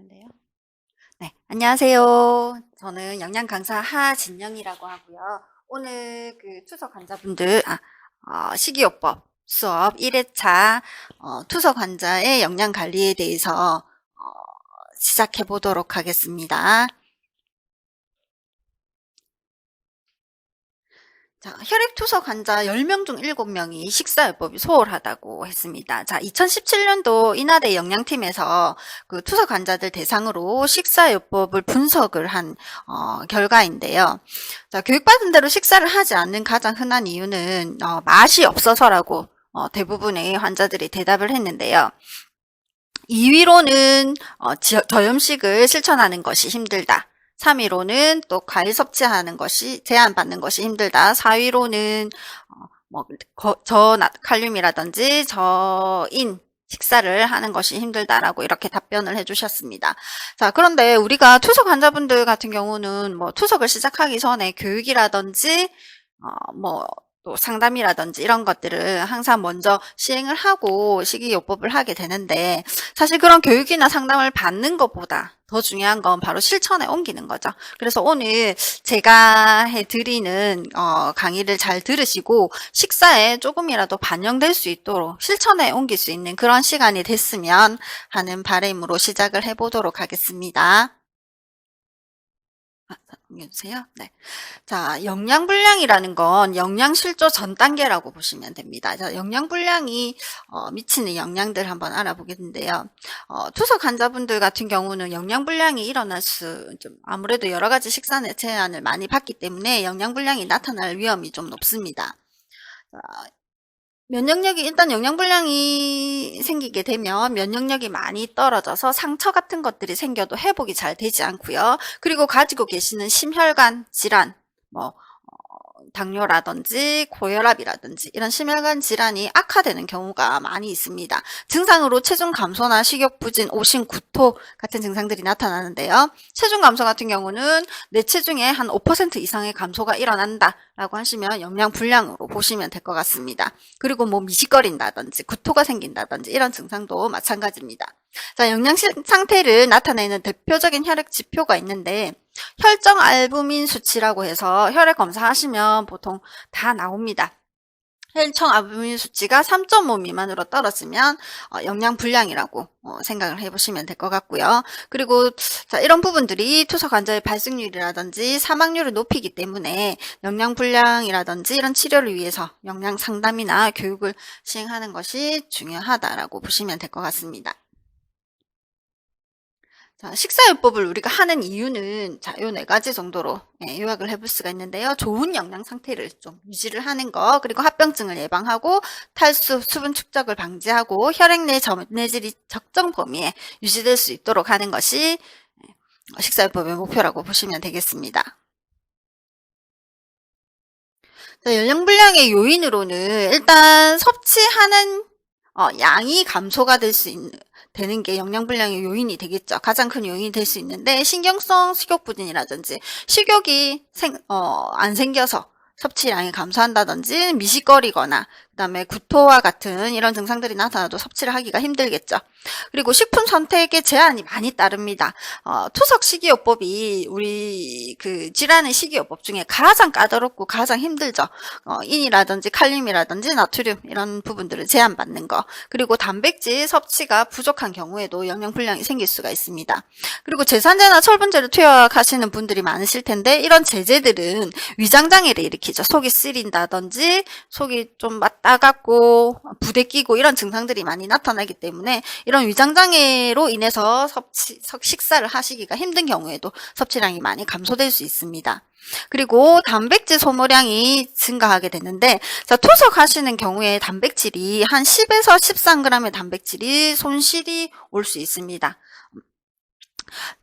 하면 돼요. 네, 안녕하세요. 저는 영양 강사 하진영이라고 하고요. 오늘 그 투석 환자분들 아, 어, 식이요법 수업 1회차 어, 투석 환자의 영양 관리에 대해서 어, 시작해 보도록 하겠습니다. 자, 혈액투석 환자 10명 중 7명이 식사요법이 소홀하다고 했습니다. 자, 2017년도 인하대 영양팀에서 그 투석 환자들 대상으로 식사요법을 분석을 한 어, 결과인데요. 자, 교육받은 대로 식사를 하지 않는 가장 흔한 이유는 어, 맛이 없어서라고 어, 대부분의 환자들이 대답을 했는데요. 2위로는 어, 지- 저염식을 실천하는 것이 힘들다. 3위로는 또 과일 섭취하는 것이 제한받는 것이 힘들다. 4위로는 어, 뭐 거- 저낮 칼륨이라든지 저인 식사를 하는 것이 힘들다라고 이렇게 답변을 해주셨습니다. 자, 그런데 우리가 투석 환자분들 같은 경우는 뭐 투석을 시작하기 전에 교육이라든지 어, 뭐 또 상담이라든지 이런 것들을 항상 먼저 시행을 하고 식이요법을 하게 되는데 사실 그런 교육이나 상담을 받는 것보다 더 중요한 건 바로 실천에 옮기는 거죠. 그래서 오늘 제가 해드리는 어, 강의를 잘 들으시고 식사에 조금이라도 반영될 수 있도록 실천에 옮길 수 있는 그런 시간이 됐으면 하는 바람으로 시작을 해보도록 하겠습니다. 아, 넘겨주세요. 네. 자, 영양불량이라는 건 영양실조 전 단계라고 보시면 됩니다. 자, 영양불량이 어, 미치는 영양들 한번 알아보겠는데요. 어, 투석 환자분들 같은 경우는 영양불량이 일어날 수, 좀 아무래도 여러 가지 식사 제한을 많이 받기 때문에 영양불량이 나타날 위험이 좀 높습니다. 자, 면역력이 일단 영양불량이 생기게 되면 면역력이 많이 떨어져서 상처 같은 것들이 생겨도 회복이 잘 되지 않고요. 그리고 가지고 계시는 심혈관 질환, 뭐 어, 당뇨라든지 고혈압이라든지 이런 심혈관 질환이 악화되는 경우가 많이 있습니다. 증상으로 체중 감소나 식욕 부진, 오심, 구토 같은 증상들이 나타나는데요. 체중 감소 같은 경우는 내 체중의 한 5% 이상의 감소가 일어난다라고 하시면 영양 불량으로 보시면 될 것 같습니다. 그리고 뭐 미식거린다든지 구토가 생긴다든지 이런 증상도 마찬가지입니다. 자, 영양 실- 상태를 나타내는 대표적인 혈액 지표가 있는데 혈정 알부민 수치라고 해서 혈액 검사하시면 보통 다 나옵니다. 혈청 알부민 수치가 3.5 미만으로 떨어지면 어, 영양 불량이라고 어, 생각을 해보시면 될 것 같고요. 그리고 자, 이런 부분들이 투석 환자의 발생률이라든지 사망률을 높이기 때문에 영양 불량이라든지 이런 치료를 위해서 영양 상담이나 교육을 시행하는 것이 중요하다라고 보시면 될 것 같습니다. 자, 식사요법을 우리가 하는 이유는 자, 요 네 가지 정도로 예, 요약을 해볼 수가 있는데요. 좋은 영양 상태를 좀 유지를 하는 거, 그리고 합병증을 예방하고 탈수, 수분 축적을 방지하고 혈액 내 점내질이 적정 범위에 유지될 수 있도록 하는 것이 예, 식사요법의 목표라고 보시면 되겠습니다. 자, 영양불량의 요인으로는 일단 섭취하는 어, 양이 감소가 될 수 있는 되는 게 영양불량의 요인이 되겠죠. 가장 큰 요인이 될 수 있는데 신경성 식욕 부진이라든지 식욕이 생, 어, 안 생겨서 섭취량이 감소한다든지 미식거리거나 그다음에 구토와 같은 이런 증상들이 나타나도 섭취를 하기가 힘들겠죠. 그리고 식품 선택에 제한이 많이 따릅니다. 어, 투석 식이요법이 우리 그 질환의 식이요법 중에 가장 까다롭고 가장 힘들죠. 어, 인이라든지 칼륨이라든지 나트륨 이런 부분들을 제한받는 거. 그리고 단백질 섭취가 부족한 경우에도 영양 불량이 생길 수가 있습니다. 그리고 제산제나 철분제를 투약하시는 분들이 많으실 텐데 이런 제제들은 위장 장애를 일으키 죠. 속이 쓰린다든지 속이 좀 따갑고 부대 끼고 이런 증상들이 많이 나타나기 때문에 이런 위장 장애로 인해서 섭취 석- 식사를 하시기가 힘든 경우에도 섭취량이 많이 감소될 수 있습니다. 그리고 단백질 소모량이 증가하게 되는데 자, 투석 하시는 경우에 단백질이 한 10에서 13g의 단백질이 손실이 올 수 있습니다.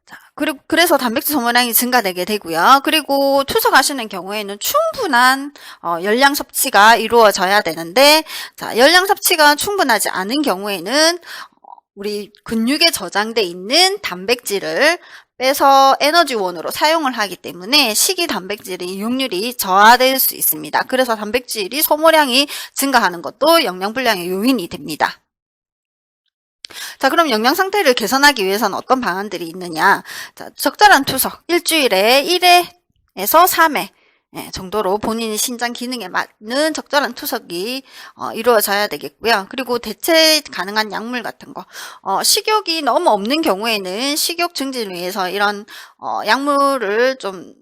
자, 그리고 그래서 단백질 소모량이 증가되게 되고요. 그리고 투석하시는 경우에는 충분한 어, 열량 섭취가 이루어져야 되는데 자, 열량 섭취가 충분하지 않은 경우에는 어, 우리 근육에 저장돼 있는 단백질을 빼서 에너지원으로 사용을 하기 때문에 식이 단백질의 이용률이 저하될 수 있습니다. 그래서 단백질이 소모량이 증가하는 것도 영양 불량의 요인이 됩니다. 자, 그럼 영양 상태를 개선하기 위해서는 어떤 방안들이 있느냐? 자, 적절한 투석. 일주일에 1회에서 3회 예, 정도로 본인이 신장 기능에 맞는 적절한 투석이 어, 이루어져야 되겠고요. 그리고 대체 가능한 약물 같은 거. 어, 식욕이 너무 없는 경우에는 식욕 증진을 위해서 이런 어, 약물을 좀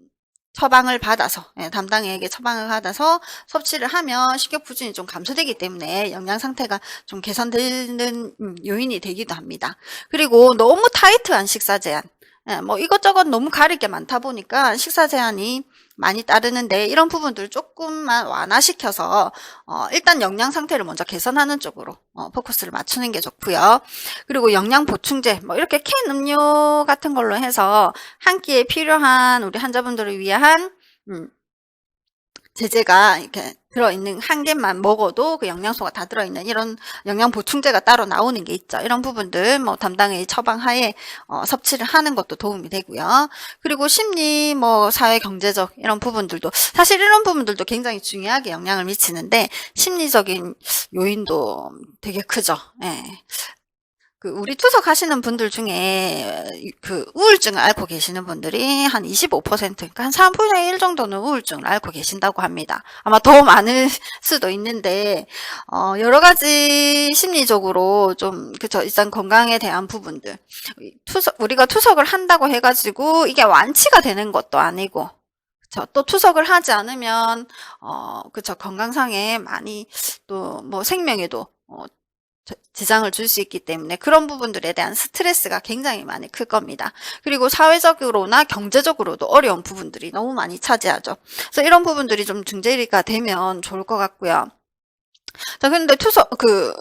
처방을 받아서 예, 담당에게 처방을 받아서 섭취를 하면 식욕 부진이 좀 감소되기 때문에 영양 상태가 좀 개선되는 음, 요인이 되기도 합니다. 그리고 너무 타이트한 식사 제한 예, 뭐 이것저것 너무 가릴 게 많다 보니까 식사 제한이 많이 따르는데 이런 부분들 조금만 완화시켜서 어, 일단 영양 상태를 먼저 개선하는 쪽으로 어, 포커스를 맞추는 게 좋고요. 그리고 영양 보충제 뭐 이렇게 캔 음료 같은 걸로 해서 한 끼에 필요한 우리 환자분들을 위한 음, 제제가 이렇게 들어있는 한 개만 먹어도 그 영양소가 다 들어있는 이런 영양 보충제가 따로 나오는 게 있죠. 이런 부분들 뭐 담당의 처방 하에 어, 섭취를 하는 것도 도움이 되고요. 그리고 심리 뭐 사회 경제적 이런 부분들도 사실 이런 부분들도 굉장히 중요하게 영향을 미치는데 심리적인 요인도 되게 크죠. 예. 그 우리 투석 하시는 분들 중에 그 우울증을 앓고 계시는 분들이 한 25%, 그러니까 한 3분의 1 정도는 우울증을 앓고 계신다고 합니다. 아마 더 많을 수도 있는데 어 여러 가지 심리적으로 좀 그쵸 일단 건강에 대한 부분들 투석 우리가 투석을 한다고 해 가지고 이게 완치가 되는 것도 아니고. 또 투석을 하지 않으면, 어, 그쵸. 건강상에 많이 또 뭐 생명에도, 어, 저- 지장을 줄 수 있기 때문에 그런 부분들에 대한 스트레스가 굉장히 많이 클 겁니다. 그리고 사회적으로나 경제적으로도 어려운 부분들이 너무 많이 차지하죠. 그래서 이런 부분들이 좀 중재가 되면 좋을 것 같고요. 자, 근데 투석, 그,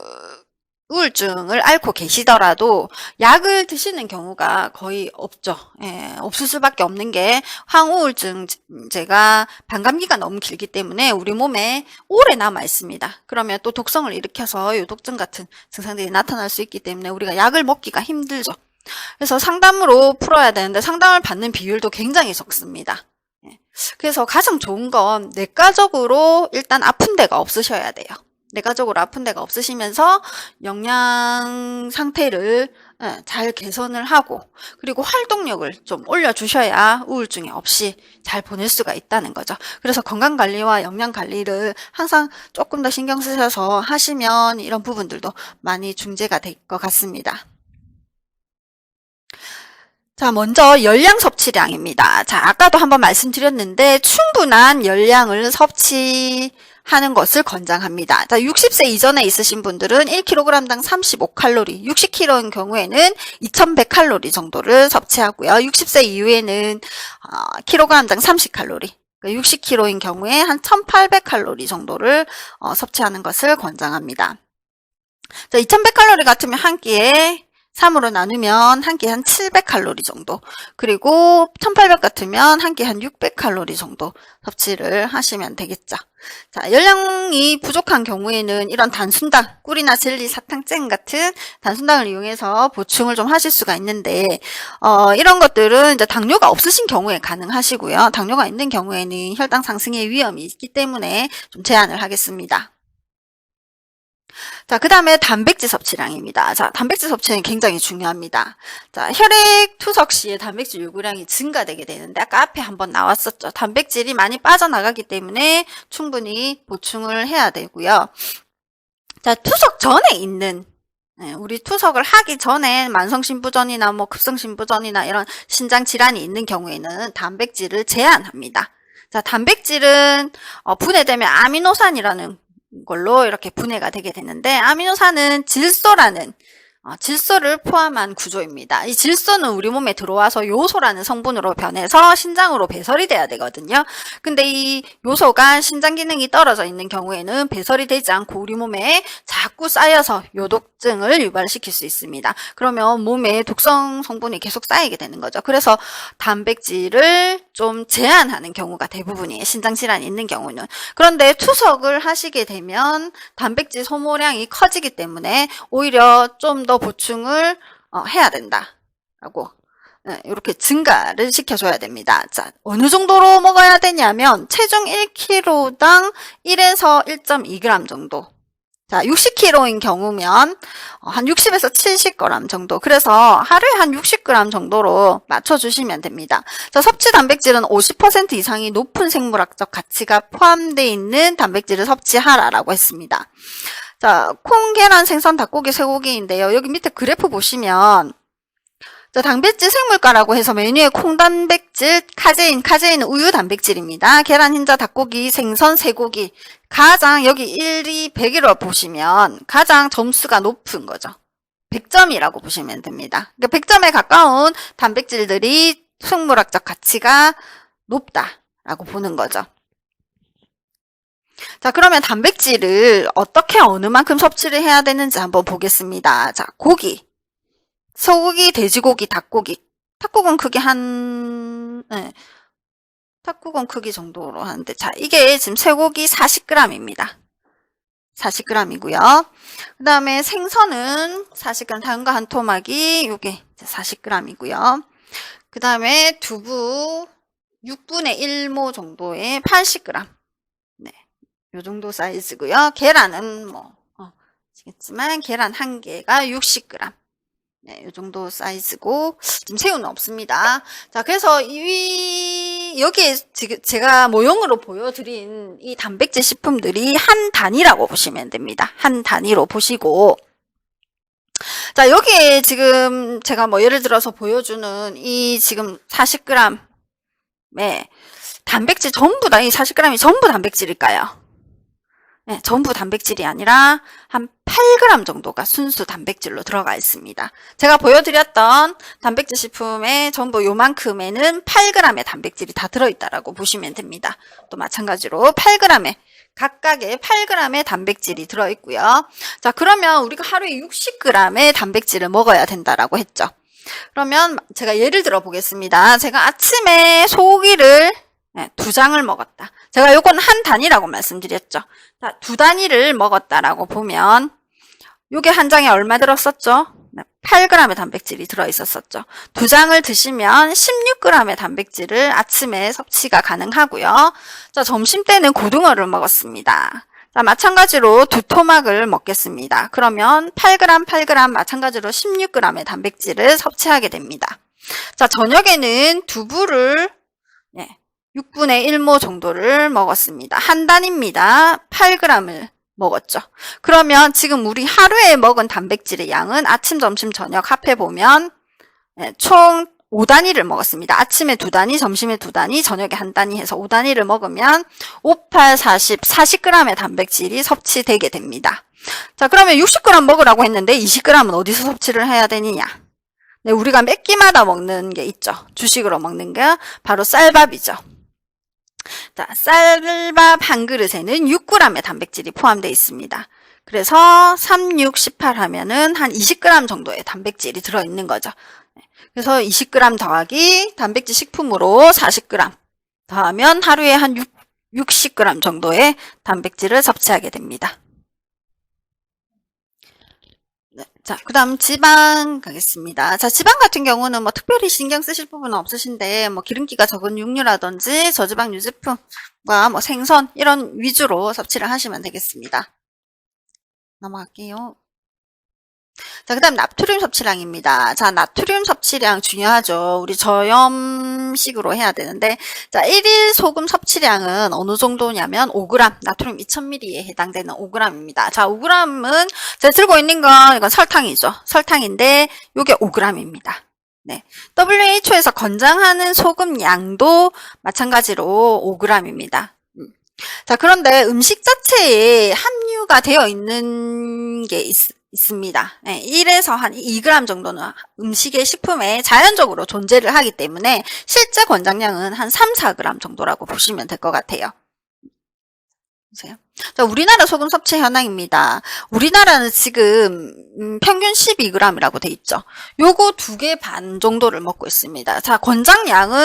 우울증을 앓고 계시더라도 약을 드시는 경우가 거의 없죠. 예, 없을 수밖에 없는 게 항우울증제가 반감기가 너무 길기 때문에 우리 몸에 오래 남아 있습니다. 그러면 또 독성을 일으켜서 요독증 같은 증상들이 나타날 수 있기 때문에 우리가 약을 먹기가 힘들죠. 그래서 상담으로 풀어야 되는데 상담을 받는 비율도 굉장히 적습니다. 예, 그래서 가장 좋은 건 내과적으로 일단 아픈 데가 없으셔야 돼요. 내과적으로 아픈 데가 없으시면서 영양 상태를 예, 잘 개선을 하고 그리고 활동력을 좀 올려주셔야 우울증이 없이 잘 보낼 수가 있다는 거죠. 그래서 건강관리와 영양관리를 항상 조금 더 신경 쓰셔서 하시면 이런 부분들도 많이 중재가 될 것 같습니다. 자, 먼저 열량 섭취량입니다. 자, 아까도 한번 말씀드렸는데 충분한 열량을 섭취 하는 것을 권장합니다. 자, 60세 이전에 있으신 분들은 1kg당 35칼로리, 60kg인 경우에는 2100칼로리 정도를 섭취하고요. 60세 이후에는 어, kg당 30칼로리, 60kg인 경우에 한 1800칼로리 정도를 어, 섭취하는 것을 권장합니다. 자, 2100칼로리 같으면 한 끼에 3으로 나누면 한 끼 한 700칼로리 정도. 그리고 1800 같으면 한 끼 한 600칼로리 정도 섭취를 하시면 되겠죠. 자, 열량이 부족한 경우에는 이런 단순당, 꿀이나 젤리, 사탕, 잼 같은 단순당을 이용해서 보충을 좀 하실 수가 있는데, 어, 이런 것들은 이제 당뇨가 없으신 경우에 가능하시고요. 당뇨가 있는 경우에는 혈당 상승의 위험이 있기 때문에 좀 제한을 하겠습니다. 자, 그 다음에 단백질 섭취량입니다. 자, 단백질 섭취는 굉장히 중요합니다. 자, 혈액 투석 시에 단백질 요구량이 증가되게 되는데, 아까 앞에 한번 나왔었죠. 단백질이 많이 빠져나가기 때문에 충분히 보충을 해야 되고요. 자, 투석 전에 있는 네, 우리 투석을 하기 전에 만성신부전이나 뭐 급성신부전이나 이런 신장 질환이 있는 경우에는 단백질을 제한합니다. 자, 단백질은 어, 분해되면 아미노산이라는 걸로 이렇게 분해가 되게 되는데 아미노산은 질소라는 어, 질소를 포함한 구조입니다. 이 질소는 우리 몸에 들어와서 요소라는 성분으로 변해서 신장으로 배설이 돼야 되거든요. 근데 이 요소가 신장 기능이 떨어져 있는 경우에는 배설이 되지 않고 우리 몸에 자꾸 쌓여서 요독증을 유발시킬 수 있습니다. 그러면 몸에 독성 성분이 계속 쌓이게 되는 거죠. 그래서 단백질을 좀 제한하는 경우가 대부분이에요. 신장 질환이 있는 경우는. 그런데 투석을 하시게 되면 단백질 소모량이 커지기 때문에 오히려 좀 더 보충을 어, 해야 된다라고 네, 이렇게 증가를 시켜줘야 됩니다. 자, 어느 정도로 먹어야 되냐면 체중 1kg당 1에서 1.2g 정도 자, 60kg인 경우면 어, 한 60에서 70g 정도. 그래서 하루에 한 60g 정도로 맞춰주시면 됩니다. 자, 섭취 단백질은 50% 이상이 높은 생물학적 가치가 포함되어 있는 단백질을 섭취하라라고 했습니다. 자, 콩, 계란, 생선, 닭고기, 쇠고기인데요. 여기 밑에 그래프 보시면 자, 단백질 생물가라고 해서 메뉴에 콩 단백질, 카제인, 카제인은 우유 단백질입니다. 계란, 흰자, 닭고기, 생선, 쇠고기. 가장 여기 1, 2, 100이라고 보시면 가장 점수가 높은 거죠. 100점이라고 보시면 됩니다. 그러니까 100점에 가까운 단백질들이 생물학적 가치가 높다라고 보는 거죠. 자, 그러면 단백질을 어떻게 어느 만큼 섭취를 해야 되는지 한번 보겠습니다. 자, 고기. 소고기, 돼지고기, 닭고기. 닭국은 크기 한, 네. 닭국은 크기 정도로 하는데, 자, 이게 지금 쇠고기 40g입니다. 40g이고요. 그 다음에 생선은 40g, 다음과 한 토막이 요게 40g이고요. 그 다음에 두부 6분의 1모 정도의 80g. 네. 요 정도 사이즈고요. 계란은 뭐, 어, 아시겠지만, 계란 한 개가 60g. 네, 요 정도 사이즈고, 지금 새우는 없습니다. 자, 그래서 이, 여기에 지금 제가 모형으로 보여드린 이 단백질 식품들이 한 단위라고 보시면 됩니다. 한 단위로 보시고, 자, 여기에 지금 제가 뭐 예를 들어서 보여주는 이 지금 40g의 단백질 전부 다, 이 40g이 전부 단백질일까요? 네, 전부 단백질이 아니라 한 8g 정도가 순수 단백질로 들어가 있습니다. 제가 보여드렸던 단백질 식품의 전부 요만큼에는 8g의 단백질이 다 들어있다라고 보시면 됩니다. 또 마찬가지로 8g의 각각의 8g의 단백질이 들어있고요. 자, 그러면 우리가 하루에 60g의 단백질을 먹어야 된다라고 했죠. 그러면 제가 예를 들어 보겠습니다. 제가 아침에 소고기를 네, 두 장을 먹었다. 제가 요건 한 단위라고 말씀드렸죠. 자, 두 단위를 먹었다라고 보면 요게 한 장에 얼마 들었었죠? 8g의 단백질이 들어있었었죠. 두 장을 드시면 16g의 단백질을 아침에 섭취가 가능하고요. 자, 점심 때는 고등어를 먹었습니다. 자, 마찬가지로 두 토막을 먹겠습니다. 그러면 8g, 8g 마찬가지로 16g의 단백질을 섭취하게 됩니다. 자, 저녁에는 두부를 네, 6분의 1모 정도를 먹었습니다. 한 단입니다. 8g을 먹었죠. 그러면 지금 우리 하루에 먹은 단백질의 양은 아침, 점심, 저녁 합해 보면 네, 총 5단위를 먹었습니다. 아침에 2단위, 점심에 2단위, 저녁에 한 단위 해서 5단위를 먹으면 5, 8, 40, 40g의 단백질이 섭취되게 됩니다. 자, 그러면 60g 먹으라고 했는데 20g은 어디서 섭취를 해야 되느냐? 네, 우리가 몇 끼마다 먹는 게 있죠. 주식으로 먹는 게 바로 쌀밥이죠. 자, 쌀밥 한 그릇에는 6g의 단백질이 포함되어 있습니다. 그래서 3, 6, 18 하면은 한 20g 정도의 단백질이 들어있는 거죠. 네, 그래서 20g 더하기 단백질 식품으로 40g 더하면 하루에 한 6, 60g 정도의 단백질을 섭취하게 됩니다. 네, 자, 그 다음 지방 가겠습니다. 자, 지방 같은 경우는 뭐 특별히 신경 쓰실 부분은 없으신데, 뭐 기름기가 적은 육류라든지 저지방 유제품과 뭐 생선 이런 위주로 섭취를 하시면 되겠습니다. 넘어갈게요. 자, 그 다음 나트륨 섭취량입니다. 자, 나트륨 섭취량 중요하죠. 우리 저염식으로 해야 되는데, 자, 1일 소금 섭취량은 어느 정도냐면 5g, 나트륨 2000ml에 해당되는 5g입니다. 자, 5g은 제가 들고 있는 건 이건 설탕이죠. 설탕인데, 요게 5g입니다. 네. WHO에서 권장하는 소금 양도 마찬가지로 5g입니다. 음. 자, 그런데 음식 자체에 함유가 되어 있는 게 있, 있습니다. 네, 1에서 한 2g 정도는 음식의 식품에 자연적으로 존재를 하기 때문에 실제 권장량은 한 3, 4g 정도라고 보시면 될 것 같아요. 보세요. 자, 우리나라 소금 섭취 현황입니다. 우리나라는 지금 음, 평균 12g이라고 돼 있죠. 요거 두 개 반 정도를 먹고 있습니다. 자, 권장량은